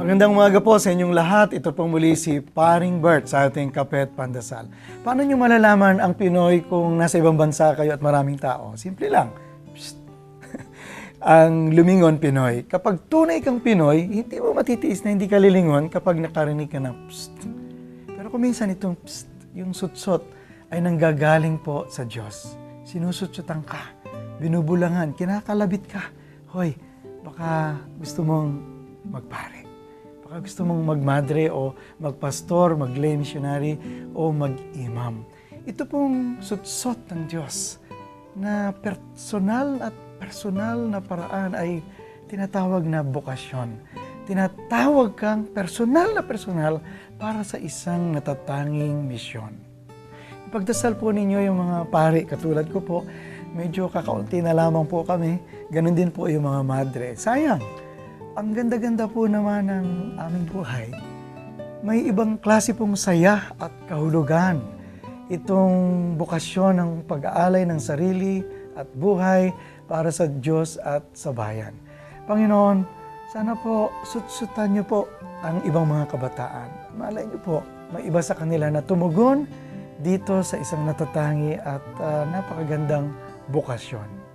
Magandang umaga po sa inyong lahat. Ito pong muli si Paring Bert sa ating Kapet Pandasal. Paano nyo malalaman ang Pinoy kung nasa ibang bansa kayo at maraming tao? Simple lang. Ang lumingon Pinoy. Kapag tunay kang Pinoy, hindi mo matitiis na hindi ka lilingon kapag nakarinig ka ng psst. Pero kung minsan itong psst, yung sutsot ay nanggagaling po sa Diyos. Sinusutsutan ka, binubulangan, kinakalabit ka. Hoy, baka gusto mong magpare. Baka gusto mong magmadre o magpastor, mag-lay missionary o mag-imam. Ito pong sutsot ng Diyos na personal at personal na paraan ay tinatawag na bokasyon. Tinatawag kang personal na personal para sa isang natatanging misyon. Ipagdasal po ninyo yung mga pari, katulad ko po, medyo kakaunti na lamang po kami, ganun din po yung mga madre. Sayang, ang ganda-ganda po naman ng aming buhay. May ibang klase pong saya at kahulugan. Itong bukasyon ng pag-aalay ng sarili at buhay para sa Diyos at sa bayan. Panginoon, sana po sutsutan niyo po ang ibang mga kabataan. Malay niyo po, may iba sa kanila na tumugon dito sa isang natatangi at ah, napakagandang bukasyon.